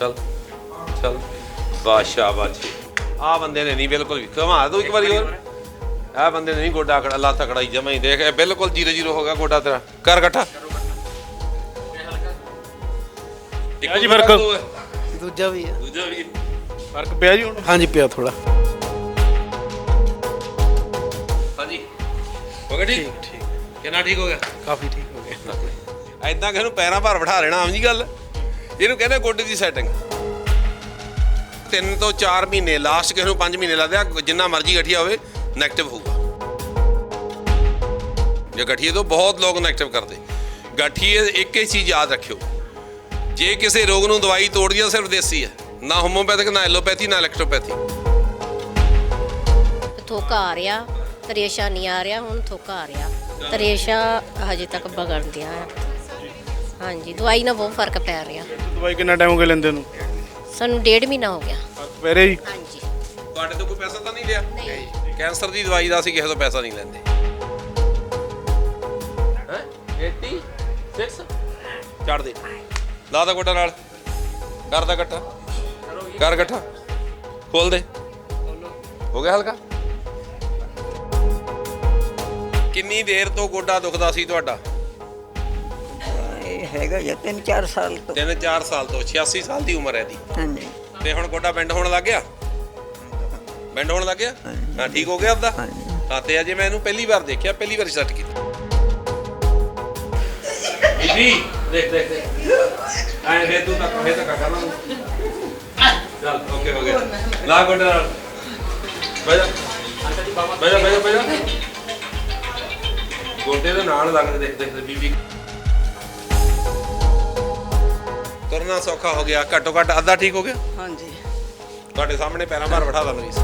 ਚੱਲ ਚੱਲ। ਬਾਸ਼ਾ ਬਾਸ਼ੀ ਆ ਬੰਦੇ ਨੇ ਨਹੀਂ ਬਿਲਕੁਲ ਵੀ। ਕਮਾ ਤੂੰ ਇੱਕ ਵਾਰੀ ਹੋਰ। ਆ ਬੰਦੇ ਨੇ ਨਹੀਂ ਗੋਡਾ ਖੜਾ ਲੱਤ ਖੜਾਈ ਜਮਾ ਹੀ। ਦੇਖ ਇਹ ਬਿਲਕੁਲ 0-0 ਹੋ ਗਿਆ ਗੋਡਾ ਤੇਰਾ। ਕਰ ਇਕੱਠਾ ਪਿਆ ਜੀ ਫ਼ਰਕ? ਦੂਜਾ ਵੀ ਆ ਦੂਜਾ ਵੀ ਫ਼ਰਕ ਪਿਆ ਜੀ ਹੁਣ? ਹਾਂਜੀ ਪਿਆ ਥੋੜਾ ਹਾਂਜੀ। ਹੋ ਗਿਆ ਠੀਕ? ਠੀਕ ਕਿੰਨਾ ਠੀਕ ਹੋ ਗਿਆ? ਕਾਫੀ ਠੀਕ ਹੋ ਗਿਆ। ਐਦਾਂ ਕਿ ਇਹਨੂੰ ਪੈਰਾਂ ਭਾਰ ਬਿਠਾ ਲੈਣਾ ਆਮ ਜੀ ਗੱਲ। ਇਹਨੂੰ ਕਹਿੰਦੇ ਗੋਡੇ ਦੀ ਸੈਟਿੰਗ ਤਿੰਨ ਤੋਂ 4 ਮਹੀਨੇ ਲਾਸਟ ਕਿਸ ਨੂੰ 5 ਮਹੀਨੇ ਲੱਗਦੇ ਆ, ਜਿੰਨਾ ਮਰਜ਼ੀ ਗਠੀਆ ਹੋਵੇ 네ਗੇਟਿਵ ਹੋਊਗਾ। ਜੇ ਗਠੀਏ ਤੋਂ ਬਹੁਤ ਲੋਕ 네ਗੇਟਿਵ ਕਰਦੇ। ਗਠੀਏ ਇੱਕ ਹੀ ਚੀਜ਼ ਯਾਦ ਰੱਖਿਓ। ਜੇ ਕਿਸੇ ਰੋਗ ਨੂੰ ਦਵਾਈ ਤੋੜਦੀ ਆ ਸਿਰਫ ਦੇਸੀ ਹੈ ਨਾ ਹੋਮੋਪੈਥਿਕ ਨਾ ਐਲੋਪੈਥੀ ਨਾ ਇਲੈਕਟ੍ਰੋਪੈਥੀ ਥੋਕਾ ਆ ਰਿਹਾ, ਤਰੇਸ਼ਾ ਨਹੀਂ ਆ ਰਿਹਾ, ਹੁਣ ਥੋਕਾ ਆ ਰਿਹਾ। ਤਰੇਸ਼ਾ ਹਜੇ ਤੱਕ ਬਗੜਨ ਦਿਆ ਆ। ਹਾਂਜੀ ਦਵਾਈ ਨਾਲ ਬਹੁਤ ਫ਼ਰਕ ਪੈ ਰਿਹਾ। ਦਵਾਈ ਕਿੰਨਾ ਟਾਈਮ ਹੋ ਗਿਆ ਲੈਂਦੇ ਨੂੰ? ਸਾਨੂੰ ਡੇਢ ਮਹੀਨਾ ਹੋ ਗਿਆ। ਰਿਹਾ ਜੀ ਹਾਂਜੀ। ਤੁਹਾਡੇ ਤੋਂ ਕੋਈ ਪੈਸਾ ਤਾਂ ਨਹੀਂ ਲਿਆ? ਕੈਂਸਰ ਦੀ ਦਵਾਈ ਦਾ ਅਸੀਂ ਕਿਸੇ ਤੋਂ ਪੈਸਾ ਨਹੀਂ ਲੈਂਦੇ। ਹੈ? 86 ਚੜ ਦੇ। ਲਾ ਦਾ ਗੋਡਾ ਨਾਲ। ਕਰ ਦਾ ਇਕੱਠਾ ਕਰ ਇਕੱਠਾ ਖੋਲ ਦੇ। ਹੋ ਗਿਆ ਹਲਕਾ? ਕਿੰਨੀ ਦੇਰ ਤੋਂ ਗੋਡਾ ਦੁਖਦਾ ਸੀ ਤੁਹਾਡਾ? ਹੈਗਾ ਜਾਂ ਤਿੰਨ ਚਾਰ ਸਾਲ ਤੋਂ। 3-4 ਸਾਲ ਤੋਂ 86 ਸਾਲ ਦੀ ਉਮਰ ਹੈ ਦੀ ਹਾਂਜੀ। ਤੇ ਹੁਣ ਗੋਡਾ ਬੈਂਡ ਹੋਣ ਲੱਗ ਗਿਆ? ਬੈਂਡ ਹੋਣ ਲੱਗ ਗਿਆ? ਹਾਂ ਠੀਕ ਹੋ ਗਿਆ ਅੱਧਾ ਹਾਂਜੀ। ਹਾਂ ਤੇ ਅਜੇ ਮੈਂ ਇਹਨੂੰ ਪਹਿਲੀ ਵਾਰ ਦੇਖਿਆ ਪਹਿਲੀ ਵਾਰ ਸੈੱਟ ਕੀਤਾ। ਬੀਬੀ ਦੇਖ ਦੇਖ ਦੇਖ। ਆਏ ਤੂੰ ਤੱਕ ਫੇ ਤੱਕ ਕਰ ਲਾ। ਚੱਲ ਓਕੇ ਹੋ ਗਿਆ। ਲਾ ਗੋਡਾ ਨਾਲ। ਬੈਜਾ ਬੈਜਾ ਬੈਜਾ ਬੈਜਾ ਗੋਡੇ ਦੇ ਨਾਲ ਲੱਗਦੇ ਦੇਖ ਦੇਖ ਬੀਬੀ। ਤੁਰਨਾ ਸੌਖਾ ਹੋ ਗਿਆ ਘੱਟੋ ਘੱਟ ਅੱਧਾ ਠੀਕ ਹੋ ਗਿਆ? ਹਾਂਜੀ। ਤੁਹਾਡੇ ਸਾਹਮਣੇ ਪੈਰਾਂ ਭਾਰ ਬਿਠਾ ਦਾ ਮਰੀਜ਼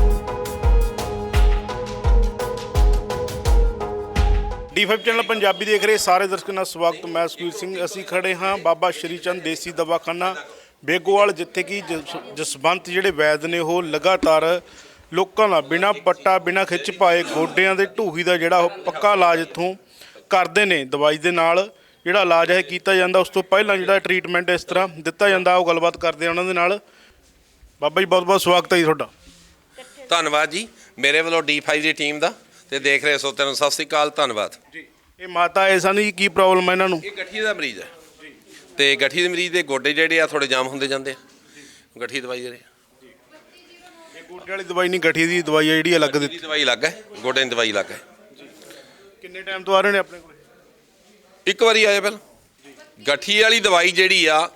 D5 ਚੈਨਲ ਪੰਜਾਬੀ ਦੇਖ ਰਹੇ ਸਾਰੇ ਦਰਸ਼ਕਾਂ ਦਾ ਸਵਾਗਤ ਮੈਂ ਸੁਖਵੀਰ ਸਿੰਘ। ਅਸੀਂ ਖੜੇ ਹਾਂ ਬਾਬਾ ਸ਼੍ਰੀ ਚੰਦ ਦੇਸੀ ਦਵਾਖਾਨਾ ਬੇਗੋਵਾਲ ਜਿੱਥੇ ਕਿ ਜਸ- ਜਸਵੰਤ ਜਿਹੜੇ ਵੈਦ ਨੇ ਉਹ ਲਗਾਤਾਰ ਲੋਕਾਂ ਦਾ ਬਿਨਾ ਪੱਟਾ ਬਿਨਾ ਖਿੱਚ ਪਾਏ ਗੋਡਿਆਂ ਦੇ ਢੂਹੀ ਦਾ ਜਿਹੜਾ ਉਹ ਪੱਕਾ ਇਲਾਜ ਇੱਥੋਂ ਕਰਦੇ ਨੇ ਦਵਾਈ ਦੇ ਨਾਲ। ਜਿਹੜਾ ਇਲਾਜ ਹੈ ਕੀਤਾ ਜਾਂਦਾ ਉਸ ਤੋਂ ਪਹਿਲਾਂ ਜਿਹੜਾ ਟ੍ਰੀਟਮੈਂਟ ਇਸ ਤਰ੍ਹਾਂ ਦਿੱਤਾ ਜਾਂਦਾ ਉਹ ਗੱਲਬਾਤ ਕਰਦੇ ਆ ਉਹਨਾਂ ਦੇ ਨਾਲ। ਬਾਬਾ ਜੀ ਬਹੁਤ ਬਹੁਤ ਸਵਾਗਤ ਹੈ ਜੀ ਤੁਹਾਡਾ। ਧੰਨਵਾਦ ਜੀ। ਮੇਰੇ ਵੱਲੋਂ D5 ਦੀ ਟੀਮ ਦਾ ਤੇ ਦੇਖ ਰਹੇ ਸੋਤਿਆਂ ਨੂੰ ਸਤਿ ਸ੍ਰੀ ਅਕਾਲ ਧੰਨਵਾਦ। ਜੀ। ਇਹ ਮਾਤਾ ਸਨ ਜੀ ਕੀ ਪ੍ਰੋਬਲਮ ਹੈ ਇਹਨਾਂ ਨੂੰ? ਇਹ ਗਠੀਏ ਦਾ ਮਰੀਜ਼ ਹੈ। ਤੇ ਗਠੀਏ ਦੇ ਮਰੀਜ਼ ਦੇ ਗੋਡੇ ਜਿਹੜੇ ਆ ਥੋੜੇ ਜਾਮ ਹੁੰਦੇ ਜਾਂਦੇ ਆ। ਗਠੀਏ ਦਵਾਈ ਜਿਹੜੇ ਇਹ ਗੋਡੇ ਵਾਲੀ ਦਵਾਈ ਨਹੀਂ ਗਠੀ ਦੀ ਦਵਾਈ ਹੈ ਜਿਹੜੀ ਅਲੱਗ ਦਿੱਤੀ। ਦਵਾਈ ਲੱਗ ਹੈ ਗੋਡੇ ਦੀ ਦਵਾਈ ਲੱਗ ਹੈ। ਕਿੰਨੇ ਟਾਈਮ ਤੋਂ ਆ ਰਹੇ ਨੇ ਆਪਣੇ ਕੋਲ? ਇੱਕ ਵਾਰੀ ਆਇਆ ਪਹਿਲਾਂ। ਗਠੀਏ ਵਾਲੀ ਦਵਾਈ ਜਿਹੜੀ ਆ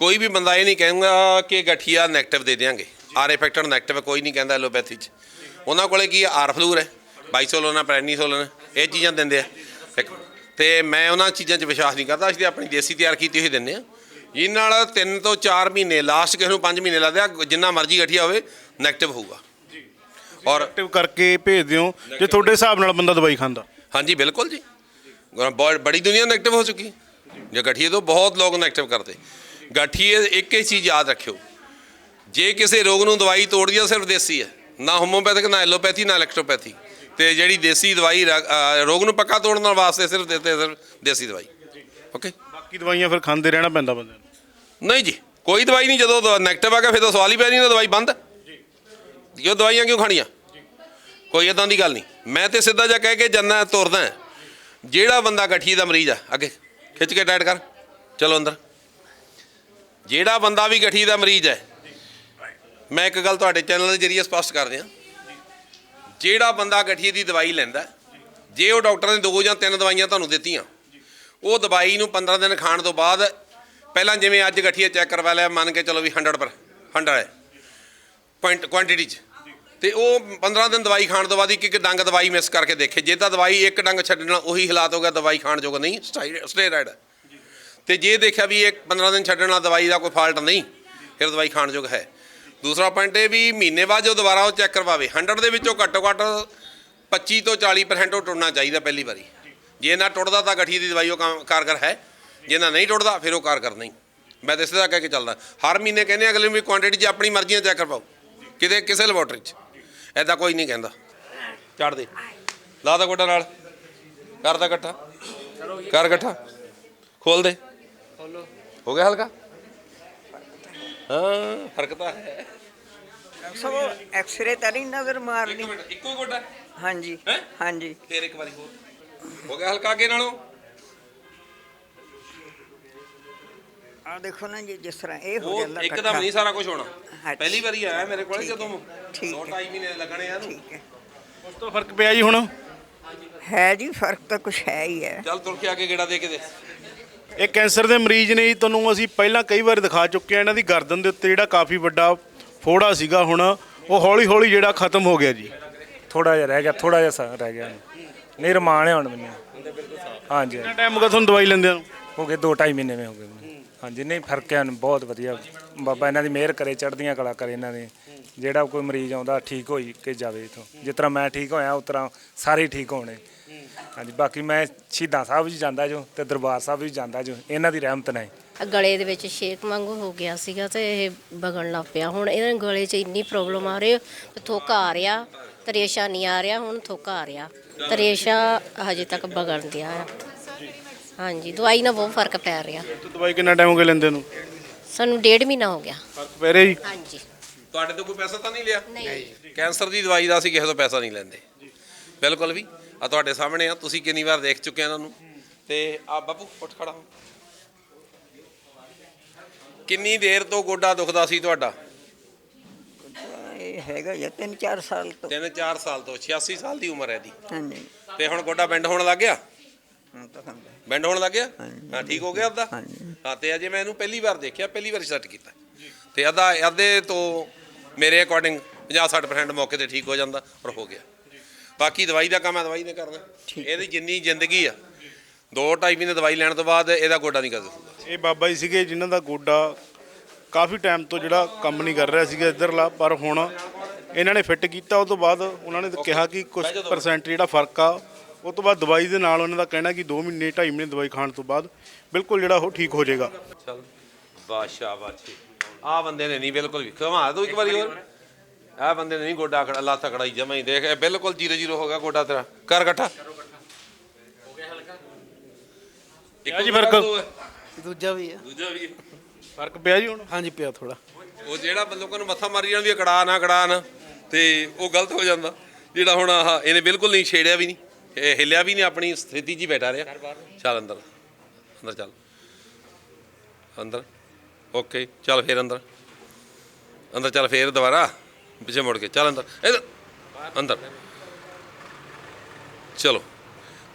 ਕੋਈ ਵੀ ਬੰਦਾ ਇਹ ਨਹੀਂ ਕਹਿੰਦਾ ਕਿ ਗਠੀਆ 네ਗੇਟਿਵ ਦੇ ਦੇਾਂਗੇ ਆਰ ਇਫੈਕਟਡ 네ਗੇਟਿਵ ਕੋਈ ਨਹੀਂ ਕਹਿੰਦਾ ਐਲੋਪੈਥੀ ਚ। ਉਹਨਾਂ ਕੋਲੇ ਕੀ ਆਰ ਫਲੂਰ ਹੈ ਬਾਈਸੋਲੋਨਾ ਪ੍ਰੈਨੀਸੋਲੋਨਾ ਇਹ ਚੀਜ਼ਾਂ ਦਿੰਦੇ ਆ। ਤੇ ਮੈਂ ਉਹਨਾਂ ਚੀਜ਼ਾਂ 'ਚ ਵਿਸ਼ਵਾਸ ਨਹੀਂ ਕਰਦਾ ਅਸੀਂ ਆਪਣੀ ਦੇਸੀ ਤਿਆਰ ਕੀਤੀ ਹੋਈ ਦਿੰਨੇ ਆ। ਇਹ ਨਾਲ 3 ਤੋਂ 4 ਮਹੀਨੇ ਲਾਸਟ ਕਿਸੇ ਨੂੰ 5 ਮਹੀਨੇ ਲੱਗਦੇ ਆ ਜਿੰਨਾ ਮਰਜ਼ੀ ਗਠੀਆ ਹੋਵੇ 네ਗੇਟਿਵ ਹੋਊਗਾ। ਜੀ। ਔਰ ਐਕਟਿਵ ਕਰਕੇ ਭੇਜ ਦਿਓ ਜੇ ਤੁਹਾਡੇ ਹਿਸਾਬ ਨਾਲ ਬੰਦਾ ਦਵਾਈ ਖਾਂਦਾ। ਹਾਂਜੀ ਬਿਲਕੁਲ ਜੀ। बड़ी ਬੜੀ ਦੁਨੀਆ हो ਹੋ ਚੁੱਕੀ। जो ਗਠੀਏ ਤੋਂ ਬਹੁਤ ਲੋਕ 네ਗੇਟਿਵ ਕਰਦੇ। ਗਠੀਏ ਇੱਕ ਹੀ ਚੀਜ਼ ਯਾਦ ਰੱਖਿਓ। ਜੇ ਕਿਸੇ ਰੋਗ ਨੂੰ ਦਵਾਈ ਤੋੜਦੀ ਆ ਸਿਰਫ ਦੇਸੀ ਹੈ ਨਾ ਹੋਮੋਪੈਥਿਕ ਨਾ ਐਲੋਪੈਥੀ ਨਾ ਇਲੈਕਟ੍ਰੋਪੈਥੀ ਤੇ ਜਿਹੜੀ ਦੇਸੀ ਦਵਾਈ ਰੋਗ ਨੂੰ ਪੱਕਾ ਤੋੜਨ ਵਾਸਤੇ ਸਿਰਫ ਦਿੱਤੇ ਸਿਰਫ ਦੇਸੀ ਦਵਾਈ। ਓਕੇ ਬਾਕੀ ਦਵਾਈਆਂ ਫਿਰ ਖਾਂਦੇ ਰਹਿਣਾ ਪੈਂਦਾ ਬੰਦੇ ਨੂੰ। ਨਹੀਂ ਜੀ ਕੋਈ ਦਵਾਈ ਨਹੀਂ ਜਦੋਂ 네ਗੇਟਿਵ ਆ ਗਿਆ ਫਿਰ ਤਾਂ ਸਵਾਲ ਹੀ ਪੈ ਜਾਂਦਾ ਦਵਾਈ ਬੰਦ। ਜੀ। ਇਹ ਦਵਾਈਆਂ ਕਿਉਂ ਖਾਣੀਆਂ? ਕੋਈ ਇਦਾਂ ਦੀ ਗੱਲ ਨਹੀਂ। ਮੈਂ ਤੇ ਸਿੱਧਾ ਜਾ ਕਹਿ ਕੇ ਜੰਨਾ ਤੁਰਦਾ ਜਿਹੜਾ ਬੰਦਾ ਗਠੀਏ ਦਾ ਮਰੀਜ਼ ਆ, ਅੱਗੇ ਖਿੱਚ ਕੇ ਟਾਈਟ ਕਰ। ਚਲੋ ਅੰਦਰ। ਜਿਹੜਾ ਬੰਦਾ ਵੀ ਗਠੀਏ ਦਾ ਮਰੀਜ਼ ਹੈ, ਮੈਂ ਇੱਕ ਗੱਲ ਤੁਹਾਡੇ ਚੈਨਲ ਦੇ ਜਰੀਏ ਸਪਸ਼ਟ ਕਰ ਦਿਆਂ ਜਿਹੜਾ ਬੰਦਾ ਗਠੀਏ ਦੀ ਦਵਾਈ ਲੈਂਦਾ, ਜੇ ਉਹ ਡਾਕਟਰ ਨੇ ਦੋ ਜਾਂ ਤਿੰਨ ਦਵਾਈਆਂ ਤੁਹਾਨੂੰ ਦਿੱਤੀਆਂ, ਉਹ ਦਵਾਈ ਨੂੰ 15 ਦਿਨ ਖਾਣ ਤੋਂ ਬਾਅਦ, ਪਹਿਲਾਂ ਜਿਵੇਂ ਅੱਜ ਗਠੀਆ ਚੈੱਕ ਕਰਵਾ ਲਿਆ, ਮੰਨ ਕੇ ਚਲੋ ਵੀ 100 ਪਰ 100 ਹੈ। ਕੁਆਂਟ ਕੁਆਂਟੀਟੀ ਚ। ਤੇ ਉਹ 15 ਦਿਨ ਦਵਾਈ ਖਾਣ ਤੋਂ ਬਾਅਦ ਇੱਕ ਇੱਕ ਡੰਗ ਦਵਾਈ ਮਿਸ ਕਰਕੇ ਦੇਖੇ। ਜੇ ਤਾਂ ਦਵਾਈ ਇੱਕ ਡੰਗ ਛੱਡਣ ਨਾਲ ਉਹੀ ਹਾਲਾਤ ਹੋ ਗਿਆ, ਦਵਾਈ ਖਾਣ ਯੋਗ ਨਹੀਂ ਸਟੇਰਾਇਡ ਹੈ ਤੇ ਜੇ ਦੇਖਿਆ ਵੀ ਇਹ 15 ਦਿਨ ਛੱਡਣ ਨਾਲ ਦਵਾਈ ਦਾ ਕੋਈ ਫਾਲਟ ਨਹੀਂ, ਫਿਰ ਦਵਾਈ ਖਾਣ ਯੋਗ ਹੈ। ਦੂਸਰਾ ਪੁਆਇੰਟ ਇਹ ਵੀ ਮਹੀਨੇ ਬਾਅਦ ਜੋ ਦੁਬਾਰਾ ਉਹ ਚੈੱਕ ਕਰਵਾਵੇ 100 ਦੇ ਵਿੱਚੋਂ ਘੱਟੋ ਘੱਟ 25 ਤੋਂ 40% ਉਹ ਟੁੱਟਣਾ ਚਾਹੀਦਾ ਪਹਿਲੀ ਵਾਰੀ। ਜੇ ਨਾ ਟੁੱਟਦਾ ਤਾਂ ਗਠੀਏ ਦੀ ਦਵਾਈ ਉਹ ਕੰਮ- ਕਾਰਗਰ ਹੈ। ਜੇ ਨਾ ਨਹੀਂ ਟੁੱਟਦਾ, ਫਿਰ ਉਹ ਕਾਰਗਰ ਨਹੀਂ। ਮੈਂ ਤਾਂ ਇਸੇ ਸਿੱਧਾ ਕਹਿ ਕੇ ਚੱਲਦਾ। ਹਰ ਮਹੀਨੇ ਕਹਿੰਦੇ ਅਗਲੇ ਨੂੰ ਵੀ ਕੁਆਂਟੀਟੀ 'ਚ ਆਪਣੀ ਮਰਜ਼ੀ ਨਾਲ ਚੈੱਕ ਕਰਵਾਓ। ਕਿਤੇ ਕਿਸੇ ਲੈਬੋਰਟਰੀ 'ਚ। ਐਦਾਂ ਕੋਈ ਨਹੀਂ ਕਹਿੰਦਾ। ਚੜ ਦੇ। ਲਾ ਦਾ ਗੋਡਾ ਨਾਲ। ਕਰ ਦਾ ਇਕੱਠਾ। ਕਰ ਇਕੱਠਾ। ਖੋਲ ਦੇ। ਹੋ ਗਿਆ ਹਲਕਾ? ਹਾਂ ਫ਼ਰਕ ਤਾਂ ਹੈ। ਸਭ ਐਕਸਰੇ ਤਾਂ ਨਹੀਂ ਨਜ਼ਰ ਮਾਰਦੀ ਇੱਕ ਗੋਡਾ? ਹਾਂਜੀ? ਹਾਂਜੀ। ਫੇਰ ਇੱਕ ਵਾਰੀ ਹੋਰ। ਹੋ ਗਿਆ ਹਲਕਾ ਅੱਗੇ ਨਾਲੋਂ? ਆ ਦੇਖੋ ਨਾ ਜੀ ਜਿਸ ਤਰ੍ਹਾਂ ਇਹ ਹੋ ਉਹ ਜਾਂਦਾ ਇੱਕਦਮ ਨਹੀਂ ਸਾਰਾ ਕੁਝ ਹੋਣਾ। ਪਹਿਲੀ ਵਾਰੀ ਆਇਆ ਮੇਰੇ ਕੋਲ ਜਦੋਂ। ਠੀਕ ਦੋ ਹੈ। ਮਹੀਨੇ ਲੱਗਣੇ ਆ ਇਹਨੂੰ। ਠੀਕ ਹੈ। ਉਸ ਤੋਂ ਫ਼ਰਕ ਪਿਆ ਜੀ ਹੁਣ? ਹੈ ਜੀ ਫ਼ਰਕ ਤਾਂ ਕੁਝ ਹੈ ਹੀ ਹੈ। ਚੱਲ ਤੁਰ ਕੇ ਆ ਕੇ ਗੇੜਾ ਦੇ ਕੇ ਦੇ। ਇਹ ਕੈਂਸਰ ਦੇ ਮਰੀਜ਼ ਨੇ ਜੀ ਤੁਹਾਨੂੰ ਅਸੀਂ ਪਹਿਲਾਂ ਕਈ ਵਾਰ ਦਿਖਾ ਚੁੱਕੇ ਆ ਇਹਨਾਂ ਦੀ ਗਰਦਨ ਦੇ ਉੱਤੇ ਜਿਹੜਾ ਕਾਫੀ ਵੱਡਾ ਫੋੜਾ ਸੀਗਾ ਹੁਣ ਉਹ ਹੌਲੀ ਹੌਲੀ ਜਿਹੜਾ ਖਤਮ ਹੋ ਗਿਆ ਜੀ। ਥੋੜਾ ਜਿਹਾ ਰਹਿ ਗਿਆ ਥੋੜਾ ਜਿਹਾ ਸਾ- ਰਹਿ ਗਿਆ। ਨਹੀਂ ਰਮਾਨ ਹੈ ਹੁਣ ਮੈਨੂੰ। ਹਾਂਜੀ। ਕਿੰਨਾ ਟਾਈਮ ਹੋ ਗਿਆ ਤੁਹਾਨੂੰ ਦਵਾਈ ਲੈਂਦਿਆਂ ਨੂੰ? ਹੋ ਗਏ 2.5 ਮਹੀਨੇ ਵਿੱਚ ਹੋ ਗਏ। ਮੈਨੂੰ ਹਾਂਜੀ, ਨਹੀਂ, ਫ਼ਰਕ ਹੈ, ਬਹੁਤ ਵਧੀਆ। ਬਾਬਾ ਇਹਨਾਂ ਦੀ ਮਿਹਰ ਕਰੇ, ਚੜ੍ਹਦੀਆਂ ਕਲਾ ਕਰੇ ਇਹਨਾਂ ਦੇ। ਜਿਹੜਾ ਕੋਈ ਮਰੀਜ਼ ਆਉਂਦਾ, ਠੀਕ ਹੋਈ ਕੇ ਜਾਵੇ ਇਥੋਂ। ਜਿਸ ਤਰ੍ਹਾਂ ਮੈਂ ਠੀਕ ਹੋਇਆ, ਉਸ ਤਰ੍ਹਾਂ ਸਾਰੇ ਠੀਕ ਹੋਣੇ। ਹਾਂਜੀ, ਬਾਕੀ ਮੈਂ ਸ਼ਹੀਦਾਂ ਸਾਹਿਬ ਵੀ ਜਾਂਦਾ ਜੋ ਤੇ ਦਰਬਾਰ ਸਾਹਿਬ ਵੀ ਜਾਂਦਾ ਜੋ, ਇਹਨਾਂ ਦੀ ਰਹਿਮਤ ਨਾਲ ਗਲੇ ਦੇ ਵਿੱਚ ਛੇਕ ਵਾਂਗੂ ਹੋ ਗਿਆ ਸੀਗਾ ਤੇ ਇਹ ਵਗਣ ਲੱਗ ਪਿਆ। ਹੁਣ ਇਹਨਾਂ ਗਲੇ 'ਚ ਇੰਨੀ ਪ੍ਰੋਬਲਮ ਆ ਰਹੀ ਥੋਕਾ ਆ ਰਿਹਾ, ਤਰੇਸ਼ਾ ਨਹੀਂ ਆ ਰਿਹਾ, ਹੁਣ ਥੋਕਾ ਆ ਰਿਹਾ। ਤਰੇਸ਼ਾ ਹਜੇ ਤੱਕ ਵਗਣ ਦਿਆ ਆ। ਹਾਂਜੀ ਦਵਾਈ ਨਾਲ ਬਹੁਤ ਫ਼ਰਕ ਪੈ ਰਿਹਾ। ਤੇ ਦਵਾਈ ਕਿੰਨਾ ਟਾਈਮ ਹੋ ਗਿਆ ਲੈਂਦੇ ਨੂੰ? ਸਾਨੂੰ ਡੇਢ ਮਹੀਨਾ ਹੋ ਗਿਆ। ਫ਼ਰਕ ਪੈ ਰਿਹਾ ਜੀ? ਹਾਂਜੀ। ਤੁਹਾਡੇ ਤੋਂ ਕੋਈ ਪੈਸਾ ਤਾਂ ਨਹੀਂ ਲਿਆ? ਨਹੀਂ। ਕੈਂਸਰ ਦੀ ਦਵਾਈ ਦਾ ਅਸੀਂ ਕਿਸੇ ਤੋਂ ਪੈਸਾ ਨਹੀਂ ਲੈਂਦੇ। ਬਿਲਕੁਲ ਵੀ। ਆ ਤੁਹਾਡੇ ਸਾਹਮਣੇ ਆ ਤੁਸੀਂ ਕਿੰਨੀ ਵਾਰ ਦੇਖ ਚੁੱਕੇ ਆ ਇਹਨਾਂ ਨੂੰ। ਤੇ ਆ ਬਾਪੂ ਉੱਠ ਖੜਾ ਹੋ। ਕਿੰਨੀ ਦੇਰ ਤੋਂ ਗੋਡਾ ਦੁਖਦਾ ਸੀ ਤੁਹਾਡਾ? ਇਹ ਹੈਗਾ ਜੀ 3-4 ਸਾਲ ਤੋਂ। 3-4 ਸਾਲ ਤੋਂ 86 ਸਾਲ ਦੀ ਉਮਰ ਹੈ ਦੀ ਹਾਂਜੀ। ਤੇ ਹੁਣ ਗੋਡਾ ਬੈਂਡ ਹੋਣ ਲੱਗ ਗਿਆ? ਹੁਣ ਤਾਂ ਹੁੰਦਾ। ਬੈਂਡ ਹੋਣ ਲੱਗ ਗਿਆ। ਹਾਂ ਠੀਕ ਹੋ ਗਿਆ ਅੱਧਾ ਹਾਂਜੀ। ਹਾਂ ਤੇ ਅਜੇ ਮੈਂ ਇਹਨੂੰ ਪਹਿਲੀ ਵਾਰ ਦੇਖਿਆ ਪਹਿਲੀ ਵਾਰ ਸੈੱਟ ਕੀਤਾ। ਤੇ ਅੱਧਾ ਅੱਧੇ ਤੋਂ ਮੇਰੇ ਅਕੋਰਡਿੰਗ 50-60% ਮੌਕੇ ਤੇ ਠੀਕ ਹੋ ਜਾਂਦਾ ਔਰ ਹੋ ਗਿਆ। ਬਾਕੀ ਦਵਾਈ ਦਾ ਕੰਮ ਹੈ ਦਵਾਈ ਨੇ ਕਰਨਾ। ਇਹਦੀ ਜਿੰਨੀ ਜ਼ਿੰਦਗੀ ਆ ਦੋ ਢਾਈ ਮਹੀਨੇ ਦਵਾਈ ਲੈਣ ਤੋਂ ਬਾਅਦ ਇਹਦਾ ਗੋਡਾ ਨਹੀਂ ਕਰਦਾ। ਇਹ ਬਾਬਾ ਜੀ ਸੀਗੇ ਜਿਨ੍ਹਾਂ ਦਾ ਗੋਡਾ ਕਾਫੀ ਟਾਈਮ ਤੋਂ ਜਿਹੜਾ ਕੰਮ ਨਹੀਂ ਕਰ ਰਿਹਾ ਸੀਗਾ ਇੱਧਰਲਾ ਪਰ ਹੁਣ ਇਹਨਾਂ ਨੇ ਫਿੱਟ ਕੀਤਾ ਉਸ ਤੋਂ ਬਾਅਦ ਉਹਨਾਂ ਨੇ ਕਿਹਾ ਕਿ ਕੁਝ ਪਰਸੈਂਟ ਜਿਹੜਾ ਫ਼ਰਕ ਆ ਉਸ ਤੋਂ ਬਾਅਦ ਦਵਾਈ ਦੇ ਨਾਲ ਉਹਨਾਂ ਦਾ ਕਹਿਣਾ ਕਿ 2 ਮਹੀਨੇ 2.5 ਮਹੀਨੇ ਦਵਾਈ ਖਾਣ ਤੋਂ ਬਾਅਦ ਬਿਲਕੁਲ ਜਿਹੜਾ ਉਹ ਠੀਕ ਹੋ ਜਾਏਗਾ। ਚਲ ਬਾਦਸ਼ਾਹ ਬਾਦਸ਼ੀ ਆ ਬੰਦੇ ਨੇ ਨਹੀਂ ਬਿਲਕੁਲ ਵੀ। ਘਮਾ ਦੋ ਇੱਕ ਵਾਰੀ ਹੋਰ। ਆ ਬੰਦੇ ਨੇ ਨਹੀਂ ਗੋਡਾ ਖੜਾ ਲੱਤ ਖੜਾਈ ਜਮਾ ਹੀ। ਦੇਖ ਇਹ ਬਿਲਕੁਲ ਜੀਰੋ ਜੀਰੋ ਹੋ ਗਿਆ ਗੋਡਾ ਤੇਰਾ। ਕਰ ਇਕੱਠਾ ਹੋ ਗਿਆ ਹਲਕਾ। ਜੀ ਫ਼ਰਕ? ਦੂਜਾ ਵੀ ਆ। ਦੂਜਾ ਵੀ। ਫ਼ਰਕ ਪਿਆ ਜੀ ਹੁਣ? ਹਾਂਜੀ ਪਿਆ ਥੋੜਾ ਉਹ ਜਿਹੜਾ ਲੋਕਾਂ ਨੂੰ ਮੱਥਾ ਮਾਰੀ ਜਾਂਦੀ ਹੈ ਕੜਾ ਨਾ ਕੜਾ ਨਾ ਤੇ ਉਹ ਗਲਤ ਹੋ ਜਾਂਦਾ। ਜਿਹੜਾ ਹੁਣ ਆਹ ਇਹਨੇ ਬਿਲਕੁਲ ਨਹੀਂ ਛੇੜਿਆ ਵੀ ਨਹੀਂ। ਇਹ ਹਿੱਲਿਆ ਵੀ ਨਹੀਂ ਆਪਣੀ ਸਥਿਤੀ 'ਚ ਹੀ ਬੈਠਾ ਰਿਹਾ। ਚੱਲ ਅੰਦਰ ਅੰਦਰ ਚੱਲ। ਅੰਦਰ ਓਕੇ ਚੱਲ ਫੇਰ ਅੰਦਰ। ਅੰਦਰ ਚੱਲ ਫੇਰ ਦੁਬਾਰਾ ਪਿੱਛੇ ਮੁੜ ਕੇ ਚੱਲ ਅੰਦਰ ਇੱਧਰ ਅੰਦਰ। ਚਲੋ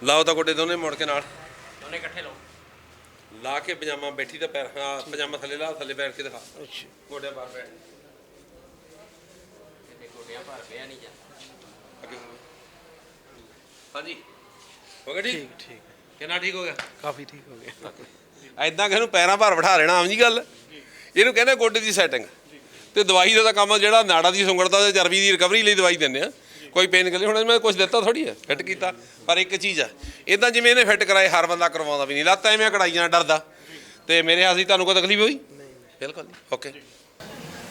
ਲਾਓ ਤਾਂ ਗੋਡੇ ਦੋਨੇ ਮੁੜ ਕੇ ਨਾਲ। ਦੋਨੇ ਇਕੱਠੇ ਲਾਓ। ਲਾ ਕੇ ਪਜਾਮਾ ਬੈਠੀ ਤਾਂ ਪੈਰ ਹਾਂ ਪਜਾਮਾ ਥੱਲੇ ਲਾ ਥੱਲੇ ਬੈਠ ਕੇ ਦਿਖਾ। ਗੋਡੇ ਬਾਹਰ ਬੈਠ। ਅੱਗੇ। ਹੋ। ਹਾਂਜੀ। ਹੋ ਗਿਆ ਠੀਕ? ਠੀਕ ਕਿੰਨਾ ਠੀਕ ਹੋ ਗਿਆ? ਕਾਫੀ ਠੀਕ ਹੋ ਗਿਆ। ਐਦਾਂ ਕਿਸੇ ਨੂੰ ਪੈਰਾਂ ਭਾਰ ਬਿਠਾ ਲੈਣਾ ਆਮ ਜੀ ਗੱਲ। ਇਹਨੂੰ ਕਹਿੰਦੇ ਗੋਡੇ ਦੀ ਸੈਟਿੰਗ ਤੇ ਦਵਾਈ ਦਾ ਤਾਂ ਕੰਮ ਜਿਹੜਾ ਨਾੜਾ ਦੀ ਸੁੰਗੜਤਾ ਤੇ ਚਰਬੀ ਦੀ ਰਿਕਵਰੀ ਲਈ ਦਵਾਈ ਦਿੰਦੇ ਆ। ਕੋਈ ਪੇਨ ਕਿਲਰ ਹੁਣ ਮੈਂ ਕੁਝ ਦਿੱਤਾ ਥੋੜੀ ਹੈ ਫਿੱਟ ਕੀਤਾ। ਪਰ ਇੱਕ ਚੀਜ਼ ਆ ਇਦਾਂ ਜਿਵੇਂ ਇਹਨੇ ਫਿੱਟ ਕਰਾਏ ਹਰ ਬੰਦਾ ਕਰਵਾਉਂਦਾ ਵੀ ਨਹੀਂ। ਲੱਤ ਐਵੇਂ ਕੜਾਈਆਂ ਡਰਦਾ। ਤੇ ਮੇਰੇ ਹਾਸੀ ਤੁਹਾਨੂੰ ਕੋਈ ਤਕਲੀਫ ਹੋਈ? ਬਿਲਕੁਲ ਨਹੀਂ ਓਕੇ।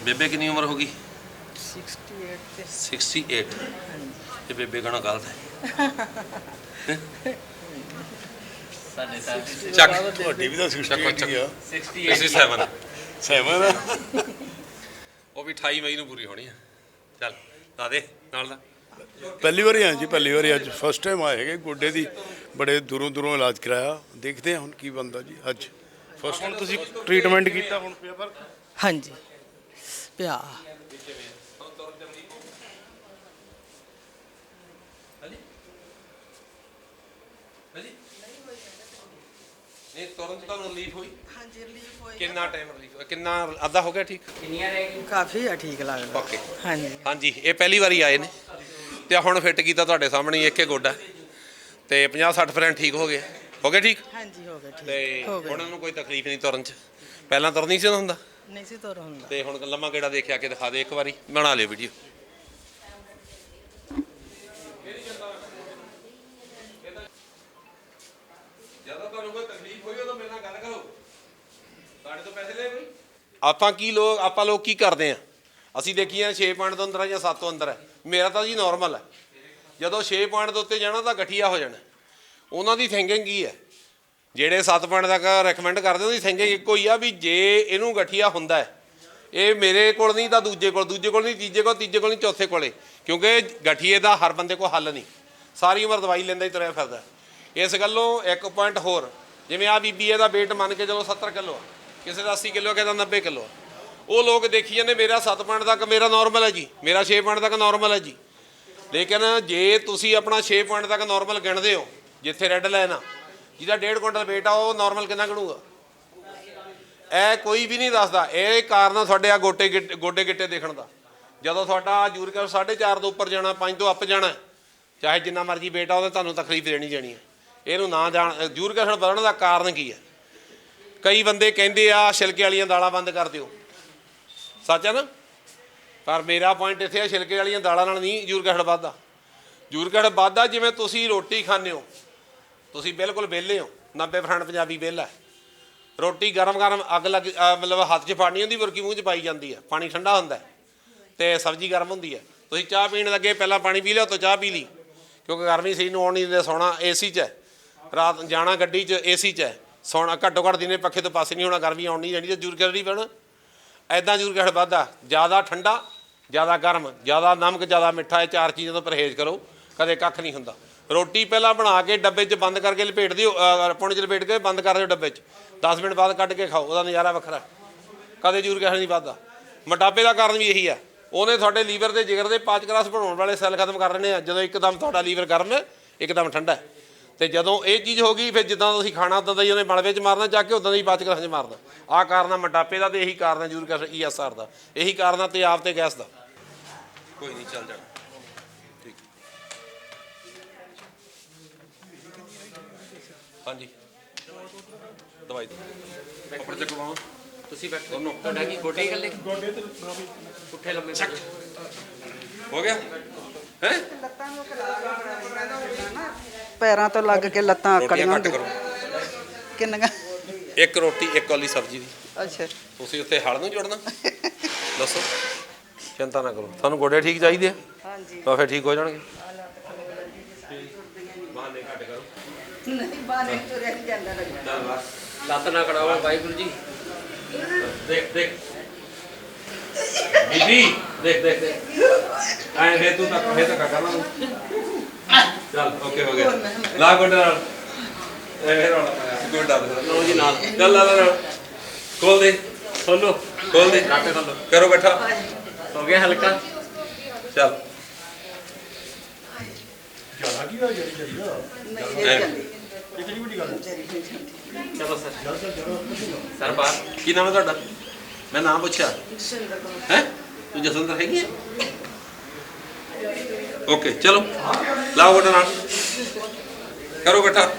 ਬੇਬੇ ਕਿੰਨੀ ਉਮਰ ਹੋ ਗਈ? 68 68 ਇਹ ਬੇਬੇ ਕਹਣਾ ਗਲਤ ਹੈ। ਚੱਕ। ਤੁਹਾਡੀ ਵੀ ਤਾਂ ਚੱਕੋ 68 ਹੀ ਆ 67 7 ਆ। ਉਹ ਵੀ 28 ਮਈ ਨੂੰ ਪੂਰੀ ਹੋਣੀ ਆ। ਚੱਲ ਲਾ ਦੇ ਨਾਲ ਦਾ। ਪਹਿਲੀ ਵਾਰੀ ਆ ਜੀ ਪਹਿਲੀ ਵਾਰੀ ਅੱਜ। ਫਸਟ ਟਾਈਮ ਆਏ ਹੈਗੇ ਗੋਡੇ ਦੀ ਬੜੇ ਦੂਰੋਂ ਦੂਰੋਂ ਇਲਾਜ ਕਰਾਇਆ। ਦੇਖਦੇ ਹਾਂ ਹੁਣ ਕੀ ਬੰਦਾ ਜੀ ਅੱਜ। ਫਸਟ ਹੁਣ ਤੁਸੀਂ ਟ੍ਰੀਟਮੈਂਟ ਕੀਤਾ ਹੁਣ ਪਿਆ ਹਾਂਜੀ। ਪਿਆ। ਨਹੀਂ ਤੁਰੰਤ ਤੁਹਾਨੂੰ ਰਿਲੀਫ ਹੋਈ? ਹਾਂਜੀ ਰਿਲੀਫ ਹੋਈ ਕਿੰਨਾ ਟਾਈਮ ਰਿਲੀਫ ਕਿੰਨਾ ਅੱਧਾ ਹੋ ਗਿਆ ਠੀਕ? ਕਾਫੀ ਆ ਠੀਕ ਲੱਗਦਾ ਓਕੇ ਹਾਂਜੀ। ਹਾਂਜੀ ਇਹ ਪਹਿਲੀ ਵਾਰੀ ਆਏ ਨੇ। ਤੇ ਹੁਣ ਫਿੱਟ ਕੀਤਾ ਤੁਹਾਡੇ ਸਾਹਮਣੇ ਹੀ ਇੱਕ ਗੋਡਾ ਤੇ 50 60% ਠੀਕ ਹੋ ਗਏ। ਹੋ ਗਏ ਠੀਕ? ਹਾਂਜੀ ਹੋ ਗਿਆ ਤੇ ਠੀਕ ਹੋ ਹੁਣ ਗਿਆ ਉਹਨੂੰ ਕੋਈ ਤਕਲੀਫ ਨਹੀਂ ਤੁਰਨ ਚ। ਪਹਿਲਾਂ ਤੁਰ ਨਹੀਂ ਸੀ ਹੁੰਦਾ? ਨਹੀਂ ਸੀ ਤੁਰ ਹੁੰਦਾ। ਤੇ ਹੁਣ ਲੰਮਾ ਗੇੜਾ ਦੇਖਿਆ ਕੇ ਦਿਖਾ ਦੇ ਇੱਕ ਵਾਰੀ। ਬਣਾ ਲਿਓ ਵੀਡੀਓ ਜਦੋਂ ਤੁਹਾਨੂੰ ਕੋਈ ਤਕਲੀਫ ਹੋਈ ਉਦੋਂ ਮੇਰੇ ਨਾਲ ਗੱਲ ਕਰੋ ਤੁਹਾਡੇ ਤੋਂ ਪੈਸੇ ਲੈ ਕੋਈ ਆਪਾਂ ਕੀ ਲੋਕ, ਆਪਾਂ ਲੋਕ ਕੀ ਕਰਦੇ ਆ? ਅਸੀਂ ਦੇਖੀਆਂ 6 ਪੁਆਇੰਟ ਤੋਂ ਅੰਦਰ ਆ ਜਾਂ 7 ਤੋਂ ਅੰਦਰ ਹੈ ਮੇਰਾ ਤਾਂ ਜੀ ਨਾਰਮਲ ਹੈ ਜਦੋਂ 6 ਪੁਆਇੰਟ ਦੇ ਉੱਤੇ ਜਾਣਾ ਤਾਂ ਗਠੀਆ ਹੋ ਜਾਣਾ। ਉਹਨਾਂ ਦੀ ਥਿੰਕਿੰਗ ਕੀ ਹੈ ਜਿਹੜੇ 7 ਪੁਆਇੰਟ ਤੱਕ ਰეკਮੈਂਡ ਕਰਦੇ, ਉਹਦੀ ਥਿੰਕਿੰਗ ਇੱਕੋ ਹੀ ਆ ਵੀ ਜੇ ਇਹਨੂੰ ਗਠੀਆ ਹੁੰਦਾ ਹੈ, ਇਹ ਮੇਰੇ ਕੋਲ ਨਹੀਂ ਤਾਂ ਦੂਜੇ ਕੋਲ ਦੂਜੇ ਕੋਲ ਨਹੀਂ, ਤੀਜੇ ਕੋਲ ਤੀਜੇ ਕੋਲ ਨਹੀਂ, ਚੌਥੇ ਕੋਲੇ। ਕਿਉਂਕਿ ਗਠੀਏ ਦਾ ਹਰ ਬੰਦੇ ਕੋਲ ਹੱਲ ਨਹੀਂ। ਸਾਰੀ ਉਮਰ ਦਵਾਈ ਲੈਂਦਾ ਹੀ ਤੁਰਿਆ ਫਿਰਦਾ। ਇਸ ਗੱਲੋਂ ਇੱਕ ਪੁਆਇੰਟ ਹੋਰ, ਜਿਵੇਂ ਆ ਬੀਬੀ ਇਹਦਾ weight ਮੰਨ ਕੇ ਚਲੋ 70 ਕਿਲੋ ਆ। ਕਿਸੇ ਦਾ 80 ਕਿਲੋ, ਕਿਸੇ ਦਾ 90 ਕਿਲੋ। ਉਹ ਲੋਕ ਦੇਖੀ ਜਾਂਦੇ, ਮੇਰਾ 7 ਪੁਆਇੰਟ ਤੱਕ ਮੇਰਾ ਨਾਰਮਲ ਹੈ ਜੀ। ਮੇਰਾ 6 ਪੁਆਇੰਟ ਤੱਕ ਨਾਰਮਲ ਹੈ ਜੀ। ਲੇਕਿਨ ਜੇ ਤੁਸੀਂ ਆਪਣਾ 6 ਪੁਆਇੰਟ ਤੱਕ ਨਾਰਮਲ ਗਿਣਦੇ ਹੋ, ਜਿੱਥੇ ਰੈੱਡ ਲਾਈਨ ਆ, ਜਿਹਦਾ 1.5 ਕੁਇੰਟਲ weight ਆ, ਉਹ ਨਾਰਮਲ ਕਿੰਨਾ ਗਣੂਗਾ? ਇਹ ਕੋਈ ਵੀ ਨਹੀਂ ਦੱਸਦਾ। ਇਹ ਕਾਰਨ ਆ ਤੁਹਾਡੇ ਆ ਗੋਟੇ ਗਿੱਟ- ਗੋਡੇ ਗਿੱਟੇ ਦੇਖਣ ਦਾ। ਜਦੋਂ ਤੁਹਾਡਾ ਯੂਰਿਕ ਐਸਿਡ 4.5 ਤੋਂ ਉੱਪਰ ਜਾਣਾ 5 ਤੋਂ ਅੱਪ ਜਾਣਾ, ਚਾਹੇ ਜਿੰਨਾ ਮਰਜ਼ੀ weight ਆ, ਉਹਦੇ ਤੁਹਾਨੂੰ ਤਕਲੀਫ ਦੇਣੀ ਜਾਣੀ ਹੈ। ਇਹਨੂੰ ਨਾ ਜਾਣ ਯੂਰਿਕ ਐਸਿਡ ਵਧਣ ਦਾ ਕਾਰਨ ਕੀ ਹੈ? ਕਈ ਬੰਦੇ ਕਹਿੰਦੇ ਆ, ਛਿਲਕੇ ਵਾਲੀਆਂ ਦਾਲਾਂ ਬੰਦ ਕਰ ਦਿਓ। ਸੱਚ ਹੈ ਨਾ? ਪਰ ਮੇਰਾ ਪੁਆਇੰਟ ਇੱਥੇ ਆ, ਛਿਲਕੇ ਵਾਲੀਆਂ ਦਾਲਾਂ ਨਾਲ ਨਹੀਂ ਯੂਰਿਕ ਵੱਧਦਾ। ਯੂਰਿਕ ਵੱਧਦਾ ਜਿਵੇਂ ਤੁਸੀਂ ਰੋਟੀ ਖਾਂਦੇ ਹੋ। ਤੁਸੀਂ ਬਿਲਕੁਲ ਵਿਹਲੇ ਹੋ। 90% ਪੰਜਾਬੀ ਵਿਹਲਾ ਰੋਟੀ ਗਰਮ ਗਰਮ ਅੱਗ ਲੱਗ ਮਤਲਬ ਹੱਥ 'ਚ ਫੜਨੀ ਹੁੰਦੀ, ਬੁਰਕੀ ਮੂੰਹ 'ਚ ਪਾਈ ਜਾਂਦੀ ਹੈ। ਪਾਣੀ ਠੰਡਾ ਹੁੰਦਾ ਹੈ ਤੇ ਸਬਜ਼ੀ ਗਰਮ ਹੁੰਦੀ ਹੈ। ਤੁਸੀਂ ਚਾਹ ਪੀਣ ਲੱਗੇ, ਪਹਿਲਾਂ ਪਾਣੀ ਪੀ ਲਿਆ ਤੋਂ ਚਾਹ ਪੀ ਲਈ। ਕਿਉਂਕਿ ਗਰਮੀ ਸਹੀ ਨੂੰ ਆਉਣ ਨਹੀਂ ਦਿੰਦੇ, ਸੌਣਾ ਏਸੀ 'ਚ ਹੈ। ਰਾਤ ਜਾਣਾ ਗੱਡੀ 'ਚ ਏਸੀ 'ਚ ਹੈ। ਸੌਣਾ ਘੱਟੋ ਘੱਟ ਦਿਨੇ ਪੱਖੇ ਤੋਂ ਪਾਸੇ ਨਹੀਂ ਹੋਣਾ ਗਰਮੀ ਆਉਣ ਨਹੀਂ ਜਾਣੀ ਤੇ ਜੂਰ ਕਰਨੀ ਪੈਣਾ। ਐਦਾਂ ਜੂਰ ਕਰ ਵੱਧਦਾ ਜ਼ਿਆਦਾ ਠੰਡਾ ਜ਼ਿਆਦਾ ਗਰਮ ਜ਼ਿਆਦਾ ਨਮਕ ਜ਼ਿਆਦਾ ਮਿੱਠਾ ਇਹ ਚਾਰ ਚੀਜ਼ਾਂ ਤੋਂ ਪਰਹੇਜ਼ ਕਰੋ ਕਦੇ ਕੱਖ ਨਹੀਂ ਹੁੰਦਾ। ਰੋਟੀ ਪਹਿਲਾਂ ਬਣਾ ਕੇ ਡੱਬੇ 'ਚ ਬੰਦ ਕਰਕੇ ਲਪੇਟ ਦਿਓ ਅਹ, ਪੁਣ 'ਚ ਲਪੇਟ ਕੇ ਬੰਦ ਕਰ ਦਿਓ ਡੱਬੇ 'ਚ। 10 ਮਿੰਟ ਬਾਅਦ ਕੱਢ ਕੇ ਖਾਓ ਉਹਦਾ ਨਜ਼ਾਰਾ ਵੱਖਰਾ। ਕਦੇ ਜੂਰ ਕਹਿ ਨਹੀਂ ਵੱਧਦਾ ਮੋਟਾਪੇ ਦਾ ਕਾਰਨ ਵੀ ਇਹੀ ਹੈ ਉਹਨੇ ਤੁਹਾਡੇ ਲੀਵਰ ਦੇ ਜਿਗਰ ਦੇ ਪਾਚ ਗਲਾਸ ਬਣਾਉਣ ਵਾਲੇ ਸੈੱਲ ਖਤਮ ਕਰ ਰਹੇ ਆ। ਜਦੋਂ ਇੱਕਦਮ ਤੁਹਾਡਾ ਲੀਵਰ ਗਰਮ ਹੈ ਇੱਕਦਮ ਠੰਡਾ ਹੈ। ਤੇ ਜਦੋਂ ਇਹ ਚੀਜ਼ ਹੋ ਗਈ ਫਿਰ ਜਿੱਦਾਂ ਤੁਸੀਂ ਖਾਣਾ ਉਦਾਂ ਦਾ ਹੀ ਉਹਨੇ ਮਲਬੇ 'ਚ ਮਾਰਨਾ ਜਾ ਕੇ ਉਦਾਂ ਦਾ ਹੀ ਗਲਾਸ 'ਚ ਮਾਰਨਾ। ਆਹ ਕਾਰਨ ਆ ਮੋਟਾਪੇ ਦਾ ਤੇ ਇਹੀ ਕਾਰਨ ਹੈ ਜੂਰ ਕਹਿ ਈਐਸਆਰ ਦਾ। ਇਹੀ ਕਾਰਨ ਆ ਤੇਜ਼ਾਬ ਤੇ ਗੈਸ ਦਾ। ਕੋਈ ਨਹੀਂ ਚੱਲ ਜਾਣਾ। ਠੀਕ। ਹਾਂਜੀ। ਦਵਾਈ ਦਿਓ। ਕੱਪੜੇ ਚੱਕਵਾਓ। ਤੁਸੀਂ ਬੈਠੋ। ਦੋਨੋਂ। ਤੁਹਾਡਾ ਕੀ ਗੋਡੇ? ਗੱਲੇ ਗੋਡੇ ਤੇ ਪੁੱਠੇ ਲੰਮੇ ਹੋ ਗਿਆ? ਹੈ? ਪੈਰਾਂ ਤੋਂ ਲੱਗ ਕੇ ਲੱਤਾਂ ਰੋਟੀਆਂ ਆਕੜੀਆਂ ਕੱਟ ਕਰੋ। ਕਿੰਨੀਆਂ? ਇੱਕ ਰੋਟੀ ਇੱਕ ਕੌਲੀ ਸਬਜ਼ੀ ਦੀ। ਅੱਛਾ। ਤੁਸੀਂ ਉੱਥੇ ਹਲ ਨੂੰ ਜੋੜਨਾ। ਦੱਸੋ। ਚਿੰਤਾ ਨਾ ਕਰੋ। ਤੁਹਾਨੂੰ ਗੋਡੇ ਠੀਕ ਚਾਹੀਦੇ ਆ? ਹਾਂਜੀ। ਤਾਂ ਫਿਰ ਠੀਕ ਹੋ ਜਾਣਗੇ। ਨਹੀਂ ਬਾਨੇ ਤੁਰਿਆ ਜਾਂਦਾ ਲੱਗਦਾ। ਲੱਤ ਨਾ ਕੜਾਓ ਵਾਹਿਗੁਰੂ ਜੀ। ਦੇਖ ਦੇਖ। ਦੇਖ ਦੇਖ ਦੇਖ। ਐ ਫੇ ਤੂੰ ਤਾਂ ਫੇ ਤਾਂ ਕਰਨਾ ਤੂੰ ਚੱਲ ਓਕੇ ਹੋ ਗਿਆ। ਲਾ ਗੋਡੇ ਨਾਲ। ਐ ਫੇਰ ਹੁਣ ਗੋਡਾ ਲਓ ਜੀ ਨਾਲ। ਚੱਲ ਲਾ ਲਾ ਲਾ। ਖੋਲ ਦੇ। ਖੋਲੋ। ਖੋਲ ਦੇ। ਲੱਤ ਖੋਲੋ ਕਰੋ ਇਕੱਠਾ ਹੋ ਗਿਆ ਹਲਕਾ। ਚੱਲ। ਨਹੀਂ ਐ। ਇਹ ਜਾਂਦੀ ਚਲੋ। ਸਰ ਸਰ ਬਾਹਰ। ਕੀ ਨਾਮ ਹੈ ਤੁਹਾਡਾ? ਮੈਂ ਨਾਮ ਪੁੱਛਿਆ ਹੈ ਤੂੰ ਜਸਵੰਦਰ ਹੈਗੀ ਹੈ ਓਕੇ ਚਲੋ ਲਾਓ ਗੋਡਾ ਨਾਲ ਕਰੋ ਇਕੱਠਾ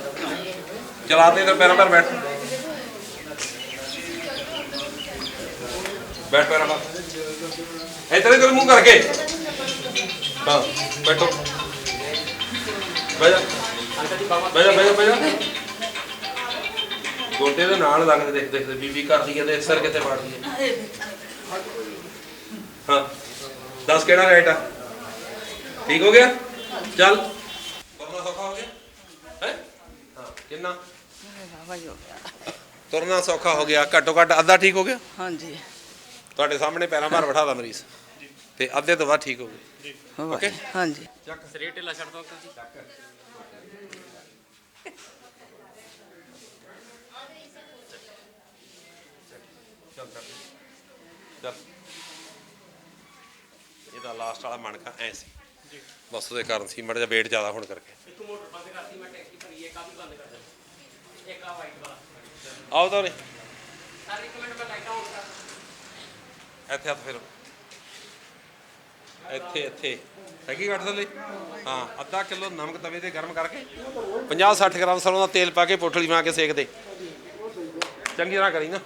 ਚਲਾਤੇ ਤੇ ਪੈਰਾਂ ਪਰ ਬੈਠ ਬੈਠ ਪੈਰਾਂ ਪਰ ਇਤਨੇ ਕਰ ਮੂੰਹ ਕਰਕੇ ਹਾਂ ਬੈਠੋ ਬਹਿ ਜਾ ਬਹਿ ਜਾ ਬਹਿ ਜਾ ਬਹਿ ਜਾ ਗੋਡੇ ਦੇ ਨਾਲ ਲੱਗਦੇ ਦੇਖ ਦੇਖ ਬੀਬੀ ਕਰਦੀ ਹੈ ਤੇ ਸਿਰ ਕਿੱਥੇ ਫੜਦੀ ਹੈ? ਹਾਂ ਦੱਸ ਕਿਹੜਾ ਰੇਟ ਆ? ਠੀਕ ਹੋ ਗਿਆ? ਚੱਲ। ਤੁਰਨਾ ਸੌਖਾ ਹੋ ਗਿਆ? ਹੈ? ਹਾਂ ਕਿੰਨਾ? ਤੁਰਨਾ ਸੌਖਾ ਹੋ ਗਿਆ ਘੱਟੋ ਘੱਟ ਅੱਧਾ ਠੀਕ ਹੋ ਗਿਆ? ਹਾਂਜੀ। ਤੁਹਾਡੇ ਸਾਹਮਣੇ ਪੈਰਾਂ ਭਾਰ ਬਿਠਾਦਾ ਮਰੀਜ਼। ਤੇ ਅੱਧੇ ਤੋਂ ਵੱਧ ਠੀਕ ਹੋ ਗਿਆ ਓਕੇ ਹਾਂਜੀ। ਸਰੀਰ ਢਿੱਲਾ ਛੱਡ ਦੋ ਅੰਕਲ ਜੀ ਚੱਲ ਇਹਦਾ ਲਾਸਟ ਵਾਲਾ ਮਣਕਾ ਐ ਸੀ। ਜੀ। ਬਸ ਉਹਦੇ ਕਾਰਨ ਸੀ ਮੜਾ ਜਿਹਾ weight ਜ਼ਿਆਦਾ ਹੋਣ ਕਰਕੇ। ਇੱਕ ਮੋਟਰ ਬੰਦ ਕਰਤੀ ਮੈਂ ਟੈਕਸੀ ਭਰੀ ਹੈ ਕਾਫੀ ਬੰਦ ਕਰ ਦਿਓ ਇੱਕ ਆ ਵਾਈਟ ਵਾਲਾ। ਆਓ ਤਾਂ ਉਰੇ। ਸਰ ਇੱਕ ਮਿੰਟ ਮੈਂ ਲਾਈਟਾਂ ਆਨ ਕਰ ਇੱਥੇ ਹੱਥ ਫੇਰੋ। ਇੱਥੇ ਇੱਥੇ। ਹੈਗੀ ਕੱਟ ਥੱਲੇ? ਹਾਂ ਅੱਧਾ ਕਿਲੋ ਨਮਕ ਤਵੇ ਤੇ ਗਰਮ ਕਰਕੇ 50 60 ਗ੍ਰਾਮ ਸਰੋਂ ਦਾ ਤੇਲ ਪਾ ਕੇ ਪੋਠਲੀ ਬਣਾ ਕੇ ਸੇਕ ਦੇ। ਚੰਗੀ ਤਰ੍ਹਾਂ ਕਰੀ ਨਾ।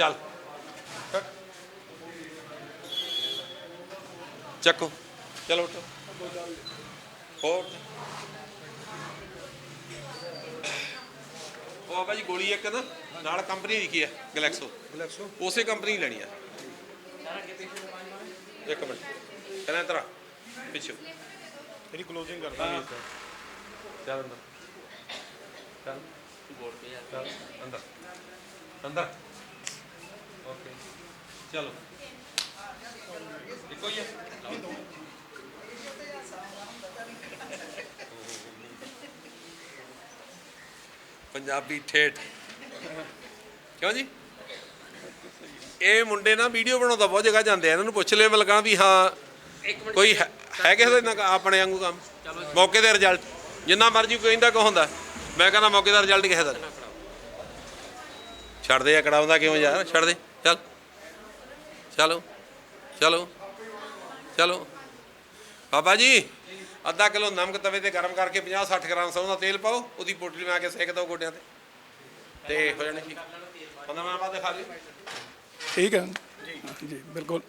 ਚੱਲ। ਚੱਕੋ। ਚਲੋ ਉੱਠੋ। ਹੋਰ। ਉਹ ਬਾਬਾ ਜੀ ਗੋਲੀ ਇੱਕ ਨਾ ਨਾਲ ਕੰਪਨੀ ਲਿਖੀ ਹੈ ਗਲੈਕਸੋ ਗਲੈਕਸੋ ਉਸੇ ਕੰਪਨੀ ਲੈਣੀ ਆ। ਇੱਕ ਮਿੰਟ। ਕਹਿੰਦਾ ਤਰਾ ਪਿੱਛੇ। ਇਹਦੀ ਕਲੋਜ਼ਿੰਗ ਕਰਦਾ ਹਾਂ। ਚੱਲ ਅੰਦਰ। ਚੱਲ। ਬੋਰਡ ਤੇ ਯਾਰ ਚੱਲ। ਅੰਦਰ। ਅੰਦਰ ਚਲੋ ਇੱਕੋ ਹੀ ਆ ਪੰਜਾਬੀ ਠੇਠ। ਕਿਉਂ ਜੀ? ਇਹ ਮੁੰਡੇ ਨਾ ਵੀਡੀਓ ਬਣਾਉਂਦਾ ਬਹੁਤ ਜਗ੍ਹਾ ਜਾਂਦੇ ਆ। ਇਹਨਾਂ ਨੂੰ ਪੁੱਛ ਲਿਓ ਮਲਕਾਂ ਵੀ ਹਾਂ ਕੋਈ ਹੈ ਹੈ ਕਿਸੇ ਦਾ ਇੰਨਾ ਕੁ ਆਪਣੇ ਵਾਂਗੂ ਕੰਮ? ਮੌਕੇ ਦੇ ਰਿਜ਼ਲਟ ਜਿੰਨਾ ਮਰਜ਼ੀ ਕੋਈ ਕਹਿੰਦਾ ਕੋ ਹੁੰਦਾ। ਮੈਂ ਕਹਿੰਦਾ ਮੌਕੇ ਦਾ ਰਿਜ਼ਲਟ ਕਿਸੇ ਦਾ। ਨਹੀਂ। ਛੱਡ ਦੇ ਆ ਕੜਾਉਂਦਾ ਕਿਉਂ ਯਾਰ? ਛੱਡ ਦੇ। ਚੱਲ ਚਲੋ ਚਲੋ। ਬਾਬਾ ਜੀ ਅੱਧਾ ਕਿਲੋ ਨਮਕ ਤਵੇ ਤੇ ਗਰਮ ਕਰਕੇ 50 60 ਗ੍ਰਾਮ ਸਰੋਂ ਦਾ ਤੇਲ ਪਾਓ ਉਹਦੀ ਪੋਟਲੀ ਮੈਂ ਆ ਕੇ ਸੇਕ ਦਿਓ ਗੋਡਿਆਂ ਤੇ। ਤੇ ਹੋ ਜਾਣੇ ਠੀਕ। 15 ਮਿੰਟ ਬਾਅਦ ਖਾ ਲਿਓ ਠੀਕ ਹੈ। ਜੀ। ਜੀ ਬਿਲਕੁਲ।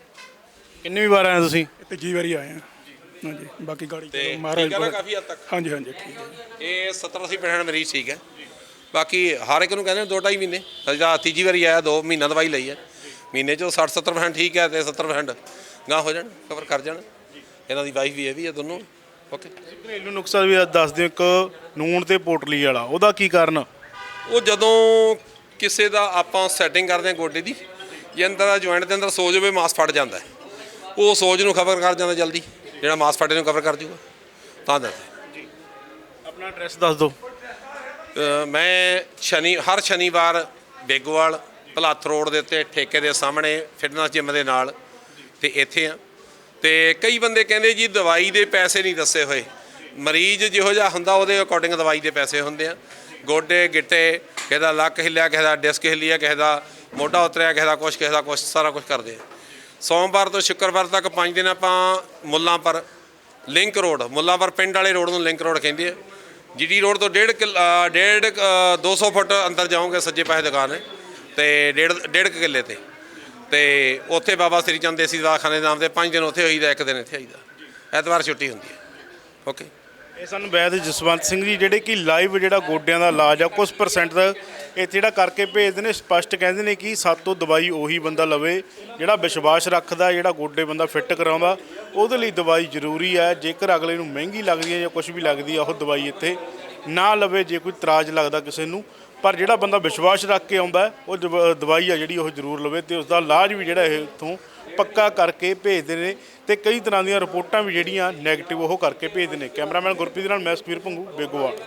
ਕਿੰਨੀ ਵਾਰ ਆਏ ਤੁਸੀਂ? ਤੀਜੀ ਵਾਰੀ ਆਏ ਹਾਂ। ਹਾਂਜੀ ਬਾਕੀ ਗਾੜੀ ਮਹਾਰਾਜ ਕਾਫੀ ਹੱਦ ਤੱਕ। ਹਾਂਜੀ ਹਾਂਜੀ ਠੀਕ ਹੈ। ਇਹ 70 80 percent ਮਰੀਜ਼ ਠੀਕ ਹੈ। ਬਾਕੀ ਹਰ ਇੱਕ ਨੂੰ ਕਹਿੰਦੇ ਨੇ ਦੋ ਢਾਈ ਮਹੀਨੇ। ਅਜਾ ਤੀਜੀ ਵਾਰੀ ਆਇਆ ਦੋ ਮਹੀਨਾ ਦਵਾਈ ਲਈ ਹੈ। ਮਹੀਨੇ ਚੋਂ 60 70% percent ਠੀਕ ਹੈ ਤੇ 70% percent ਗਾਂ ਹੋ ਜਾਣ ਕਵਰ ਕਰ ਜਾਣ। ਇਹਨਾਂ ਦੀ ਵਾਈਫ ਵੀ ਇਹ ਵੀ ਹੈ ਦੋਨੋਂ। ਓਕੇ ਘਰੇਲੂ ਨੁਕਸਾ ਵੀ ਦੱਸ ਦਿਓ ਇੱਕ ਨੂਣ ਤੇ ਪੋਟਲੀ ਵਾਲਾ ਉਹਦਾ ਕੀ ਕਾਰਨ? ਉਹ ਜਦੋਂ ਕਿਸੇ ਦਾ ਆਪਾਂ ਸੈਟਿੰਗ ਕਰਦੇ ਹਾਂ ਗੋਡੇ ਦੀ ਜੇ ਅੰਦਰ ਜੁਆਇੰਟ ਦੇ ਅੰਦਰ ਸੋਜ ਹੋਵੇ ਮਾਸ ਫਟ ਜਾਂਦਾ। ਉਹ ਸੋਜ ਨੂੰ ਕਵਰ ਕਰ ਜਾਂਦਾ ਜਲਦੀ ਜਿਹੜਾ ਮਾਸ ਫਟੇ ਨੂੰ ਕਵਰ ਕਰ ਜੂਗਾ। ਤਾਂ ਦੱਸਦੇ ਆਪਣਾ ਐਡਰੈਸ ਦੱਸ ਦਿਓ। ਮੈਂ ਸ਼ਨੀ ਹਰ ਸ਼ਨੀਵਾਰ ਬੇਗੋਵਾਲ ਭਲਾਤ ਰੋਡ ਦੇ ਉੱਤੇ ਠੇਕੇ ਦੇ ਸਾਹਮਣੇ ਫਿਟਨੈਸ ਜਿਮ ਦੇ ਨਾਲ ਤੇ ਇੱਥੇ ਆ। ਤੇ ਕਈ ਬੰਦੇ ਕਹਿੰਦੇ ਜੀ ਦਵਾਈ ਦੇ ਪੈਸੇ ਨਹੀਂ ਦੱਸੇ ਹੋਏ। ਮਰੀਜ਼ ਜਿਹੋ ਜਿਹਾ ਹੁੰਦਾ ਉਹਦੇ ਅਕੋਰਡਿੰਗ ਦਵਾਈ ਦੇ ਪੈਸੇ ਹੁੰਦੇ ਆ। ਗੋਡੇ ਗਿੱਟੇ ਕਿਸੇ ਦਾ ਲੱਕ ਹਿੱਲਿਆ ਕਿਸੇ ਦਾ ਡਿਸਕ ਹਿੱਲਿਆ ਕਿਸੇ ਦਾ ਮੋਢਾ ਉਤਰਿਆ ਕਿਸੇ ਦਾ ਕੁਛ ਕਿਸੇ ਦਾ ਕੁਛ ਸਾਰਾ ਕੁਝ ਕਰਦੇ ਆ। ਸੋਮਵਾਰ ਤੋਂ ਸ਼ੁੱਕਰਵਾਰ ਤੱਕ 5 ਦਿਨ ਆਪਾਂ ਮੁੱਲਾਂ ਪਰ ਲਿੰਕ ਰੋਡ ਮੁੱਲਾਂਪੁਰ ਪਿੰਡ ਵਾਲੇ ਰੋਡ ਨੂੰ ਲਿੰਕ ਰੋਡ ਕਹਿੰਦੇ ਆ। ਜੀਡੀ ਰੋਡ ਤੋਂ 1.5 ਕਿਲ ਅ, ਡੇਢ ਅ, 200 ਫੁੱਟ ਅੰਦਰ ਜਾਓਗੇ ਸੱਜੇ ਪਾਸੇ ਦੁਕਾਨ ਹੈ। ਤੇ ਡੇਢ ਡੇਢ ਕੁ ਕਿੱਲੇ ਤੇ। ਤੇ ਉੱਥੇ ਬਾਬਾ ਸ੍ਰੀ ਚੰਦ ਦੇਸੀ ਦਵਾਖਾਨੇ ਦੇ ਨਾਮ ਤੇ 5 ਦਿਨ ਉੱਥੇ ਹੋਈਦਾ, ਇੱਕ ਦਿਨ ਇੱਥੇ ਆਈਦਾ ਐਤਵਾਰ ਛੁੱਟੀ ਹੁੰਦੀ ਹੈ। ਓਕੇ। ਇਹ ਸਾਨੂੰ ਵੈਦ ਜਸਵੰਤ ਸਿੰਘ ਜੀ, ਜਿਹੜੇ ਕਿ ਲਾਈਵ ਜਿਹੜਾ ਗੋਡਿਆਂ ਦਾ ਇਲਾਜ ਆ ਕੁਝ ਪਰਸੈਂਟ ਦਾ ਇੱਥੇ ਜਿਹੜਾ ਕਰਕੇ ਭੇਜਦੇ ਨੇ, ਸਪਸ਼ਟ ਕਹਿੰਦੇ ਨੇ ਕਿ ਸਾਤੋਂ ਦਵਾਈ ਉਹੀ ਬੰਦਾ ਲਵੇ, ਜਿਹੜਾ ਵਿਸ਼ਵਾਸ ਰੱਖਦਾ, ਜਿਹੜਾ ਗੋਡੇ ਬੰਦਾ ਫਿੱਟ ਕਰਾਉਂਦਾ, ਉਹਦੇ ਲਈ ਦਵਾਈ ਜ਼ਰੂਰੀ ਹੈ ਜੇਕਰ ਅਗਲੇ ਨੂੰ ਮਹਿੰਗੀ ਲੱਗਦੀ ਹੈ ਜਾਂ ਕੁਝ ਵੀ ਲੱਗਦੀ ਆ, ਉਹ ਦਵਾਈ ਇੱਥੇ ਨਾ ਲਵੇ, ਜੇ ਕੋਈ ਤਰਾਜ ਲੱਗਦਾ ਕਿਸੇ ਨੂੰ ਪਰ ਜਿਹੜਾ ਬੰਦਾ ਵਿਸ਼ਵਾਸ ਰੱਖ ਕੇ ਆਉਂਦਾ, ਉਹ ਦਵ- ਦਵਾਈ ਆ ਜਿਹੜੀ ਉਹ ਜ਼ਰੂਰ ਲਵੇ ਤੇ ਉਸ ਦਾ ਇਲਾਜ ਵੀ ਜਿਹੜਾ ਇਹ ਇੱਥੋਂ ਪੱਕਾ ਕਰਕੇ ਭੇਜਦੇ ਨੇ ਤੇ ਕਈ ਤਰ੍ਹਾਂ ਦੀਆਂ ਰਿਪੋਰਟਾਂ ਵੀ ਜਿਹੜੀਆਂ ਨੈਗੇਟਿਵ ਉਹ ਕਰਕੇ ਭੇਜਦੇ ਨੇ। ਕੈਮਰਾਮੈਨ ਗੁਰਪ੍ਰੀਤ ਨਾਲ ਮੈਂ ਸੁਖਬੀਰ ਭੰਗੂ, ਬੇਗੋਵਾਲ।